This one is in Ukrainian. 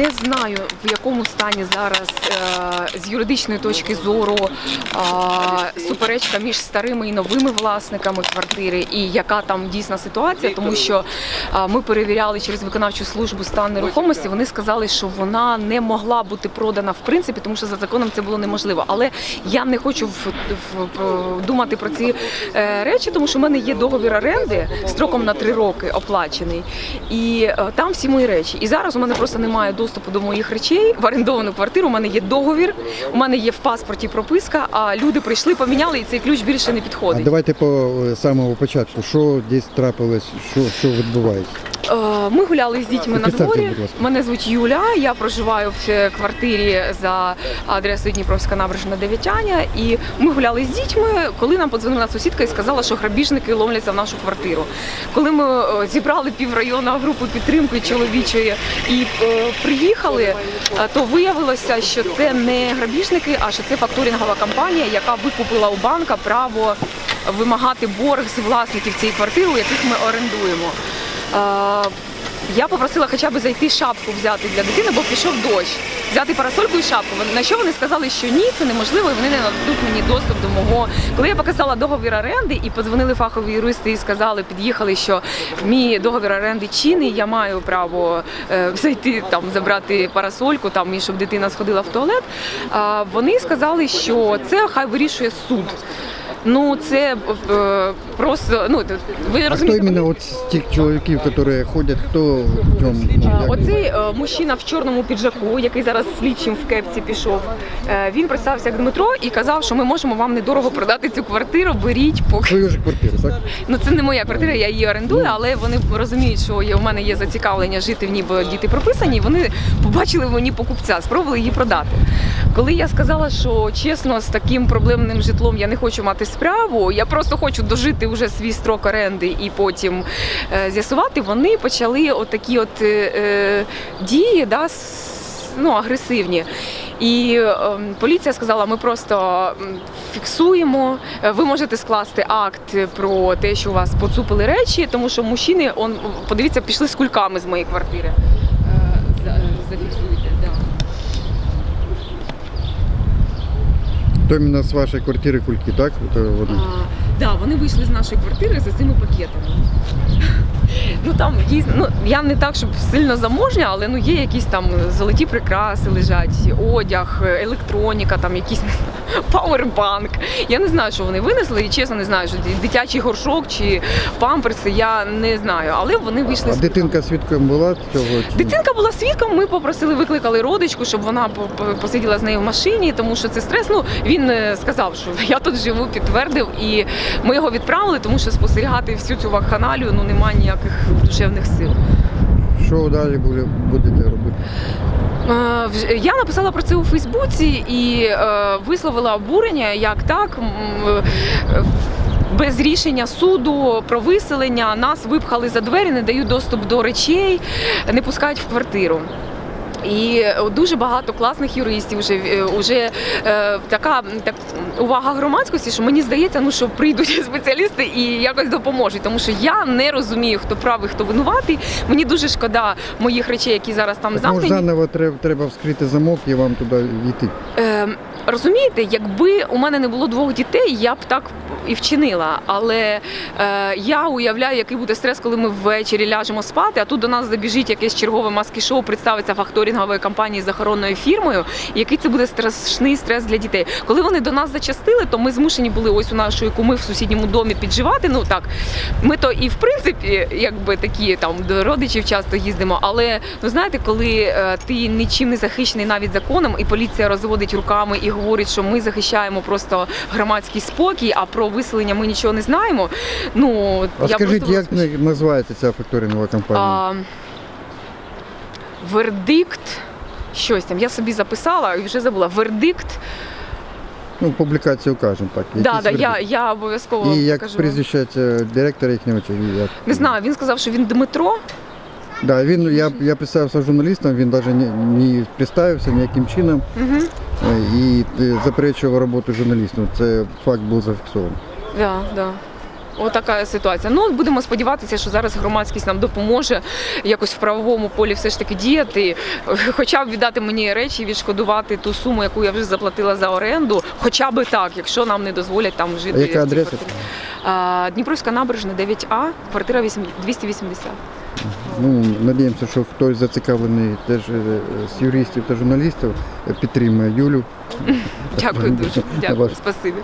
Не знаю, в якому стані зараз е, з юридичної точки зору е, суперечка між старими і новими власниками квартири, і яка там дійсна ситуація, тому що е, ми перевіряли через виконавчу службу стан нерухомості. Вони сказали, що вона не могла бути продана в принципі, тому що за законом це було неможливо. Але я не хочу думати про ці речі, тому що в мене є договір оренди строком на три роки оплачений, і там всі мої речі. І зараз у мене просто немає доступу до моїх речей в орендовану квартиру. У мене є договір, у мене є в паспорті прописка. А люди прийшли, поміняли, і цей ключ більше не А підходить. давайте по е, самого початку. Що десь трапилось, що, що відбувається? Е, Ми гуляли з дітьми на дворі. Мене звуть Юля. Я проживаю в е, квартирі за адресою Дніпровська набережна 9 Аня. І ми гуляли з дітьми, коли нам подзвонила сусідка і сказала, що грабіжники ломляться в нашу квартиру. Коли ми е, зібрали піврайонну групу підтримки чоловічої і приїхали, то виявилося, що це не грабіжники, а що це факторингова компанія, яка викупила у банка право вимагати борг з власників цієї квартири, у яких ми орендуємо. Е, Я попросила хоча б зайти шапку взяти для дитини, бо пішов дощ. Взяти парасольку і шапку. На що вони сказали, що ні, це неможливо, і вони не нададуть мені доступ до мого. Коли я показала договір оренди і подзвонили фахові юристи і сказали, під'їхали, що мій договір оренди чинний, я маю право е, зайти там, забрати парасольку, там і щоб дитина сходила в туалет. А вони сказали, що це хай вирішує суд. Ну це е, просто ну ви А хто розумієте. іменно от з тих чоловіків, які ходять, хто в ньому? ну, Оцей е, мужчина в чорному піджаку, який зараз слідчим в кепці пішов, е, він представився як Дмитро і казав, що ми можемо вам недорого продати цю квартиру, беріть поки. Свою ж квартиру, так? Ну це не моя квартира, я її орендую, але вони розуміють, що у мене є зацікавлення жити в ній, бо діти прописані. і Вони побачили в мені покупця, спробували її продати. Коли я сказала, що чесно, з таким проблемним житлом я не хочу мати справу, я просто хочу дожити вже свій строк оренди і потім е, з'ясувати, вони почали отакі от е, е, дії, да, ну, агресивні. І е, поліція сказала, ми просто фіксуємо. Е, Ви можете скласти акт про те, що у вас поцупили речі, тому що мужчини, он, подивіться, пішли з кульками з моєї квартири. Е, за- Зафіксуйте, да. То іменно з вашої квартири кульки, так? Вони е. А, да, вони вийшли з нашої квартири за цими пакетами. Ну там дійсно, ну я не так, щоб сильно заможня, але ну є якісь там золоті прикраси лежать, одяг, електроніка, там якісь пауербанк. Я не знаю, що вони винесли, і чесно не знаю, що дитячий горшок чи памперси, я не знаю. Але вони вийшли А дитинка свідком була цього? чи? Дитинка була свідком. Ми попросили, викликали родичку, щоб вона по- по- посиділа з нею в машині, тому що це стрес. Ну він е, сказав, що я тут живу, підтвердив, і ми його відправили, тому що спостерігати всю цю вакханалію ну немає ніяких душевних сил. Що далі буде- будете робити? Я написала про це у Фейсбуці і е, висловила обурення, як так. е, Без рішення суду про виселення нас випхали за двері, не дають доступ до речей, не пускають в квартиру. І е, дуже багато класних юристів вже, е, вже е, така так, увага громадськості, що мені здається, ну що прийдуть спеціалісти і якось допоможуть, тому що я не розумію, хто правий, хто винуватий. Мені дуже шкода моїх речей, які зараз там Так, замкнені. заново треба, треба вскрити замок і вам туди війти. Е, розумієте, якби у мене не було двох дітей, я б так і вчинила. Але е, я уявляю, який буде стрес, коли ми ввечері ляжемо спати, а тут до нас забіжить якесь чергове маски-шоу, представиться факторингової компанії з охоронною фірмою. Який це буде страшний стрес для дітей. Коли вони до нас зачастили, то ми змушені були ось у нашої куми в сусідньому домі підживати. Ну так, ми то і в принципі, якби такі там до родичів часто їздимо. Але ну знаєте, коли е, ти нічим не захищений навіть законом, і поліція розводить руками і говорить, що ми захищаємо просто громадський спокій, а про виселення ми нічого не знаємо. Ну А я скажіть, просто як на- називається ця факторингова компанія? а, вердикт. Щось там я собі записала і вже забула. Вердикт. Ну, публікацію кажемо так. Да, да, я, я обов'язково І як прізвище директора їхнього чи як? Не знаю, він сказав, що він Дмитро. Да, він, я, я представився журналістом, він навіть не, не представився ніяким чином Угу. і е, заперечував роботу журналістів. Це факт був зафіксований. Да, да. Отака ситуація. Ну, будемо сподіватися, що зараз громадськість нам допоможе якось в правовому полі все ж таки діяти, хоча б віддати мені речі, відшкодувати ту суму, яку я вже заплатила за оренду, хоча б так, якщо нам не дозволять там жити. А яка адреса? Дніпровська набережна 9А, квартира 8 280. Ну, надіємося, що хтось зацікавлений теж е, з юристів та журналістів е, підтримує Юлю. Дякую дуже. Дякую, спасибі.